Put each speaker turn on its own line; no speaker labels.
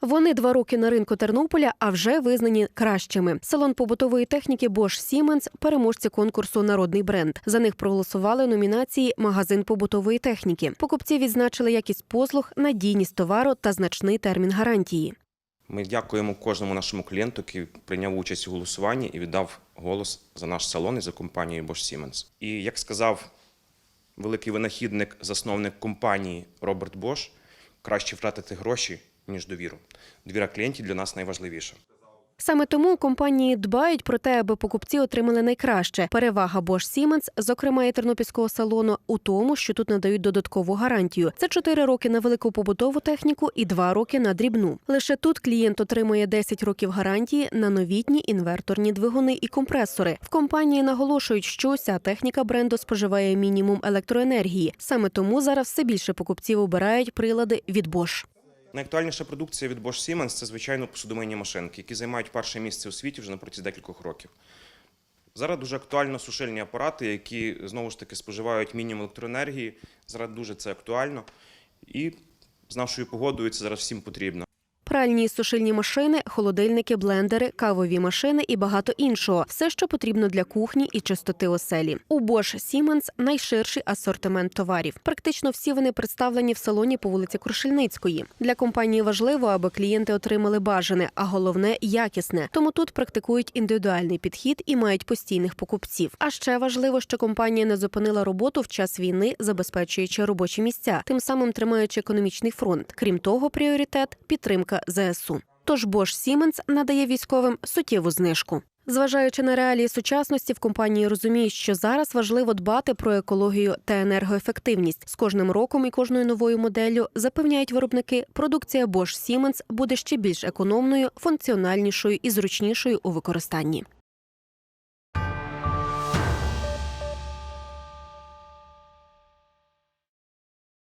Вони два роки на ринку Тернополя, а вже визнані кращими. Салон побутової техніки Bosch Siemens – переможці конкурсу Народний бренд. За них проголосували номінації Магазин побутової техніки. Покупці відзначили якість послуг, надійність товару та значний термін гарантії.
Ми дякуємо кожному нашому клієнту, який прийняв участь у голосуванні і віддав голос за наш салон і за компанією Bosch Siemens. І як сказав великий винахідник, засновник компанії Роберт Бош, краще втратити гроші, ніж довіру. Довіра клієнтів для нас найважливіша.
Саме тому компанії дбають про те, аби покупці отримали найкраще. Перевага Bosch Siemens, зокрема і тернопільського салону, у тому, що тут надають додаткову гарантію. Це 4 роки на велику побутову техніку і 2 роки на дрібну. Лише тут клієнт отримує 10 років гарантії на новітні інверторні двигуни і компресори. В компанії наголошують, що уся техніка бренду споживає мінімум електроенергії. Саме тому зараз все більше покупців обирають прилади від Bosch.
Найактуальніша продукція від Bosch Siemens – це, звичайно, посудомийні машинки, які займають перше місце у світі вже на протязі декількох років. Зараз дуже актуально сушильні апарати, які знову ж таки споживають мінімум електроенергії. Зараз дуже це актуально. І з нашою погодою це зараз всім потрібно.
Пральні і сушильні машини, холодильники, блендери, кавові машини і багато іншого. Все, що потрібно для кухні і чистоти оселі. У Bosch Siemens найширший асортимент товарів. Практично всі вони представлені в салоні по вулиці Крушельницької. Для компанії важливо, аби клієнти отримали бажане, а головне якісне. Тому тут практикують індивідуальний підхід і мають постійних покупців. А ще важливо, що компанія не зупинила роботу в час війни, забезпечуючи робочі місця, тим самим тримаючи економічний фронт. Крім того, пріоритет ЗСУ. Тож Bosch Siemens надає військовим суттєву знижку. Зважаючи на реалії сучасності, в компанії розуміють, що зараз важливо дбати про екологію та енергоефективність. З кожним роком і кожною новою моделлю запевняють виробники, продукція Bosch Siemens буде ще більш економною, функціональнішою і зручнішою у використанні.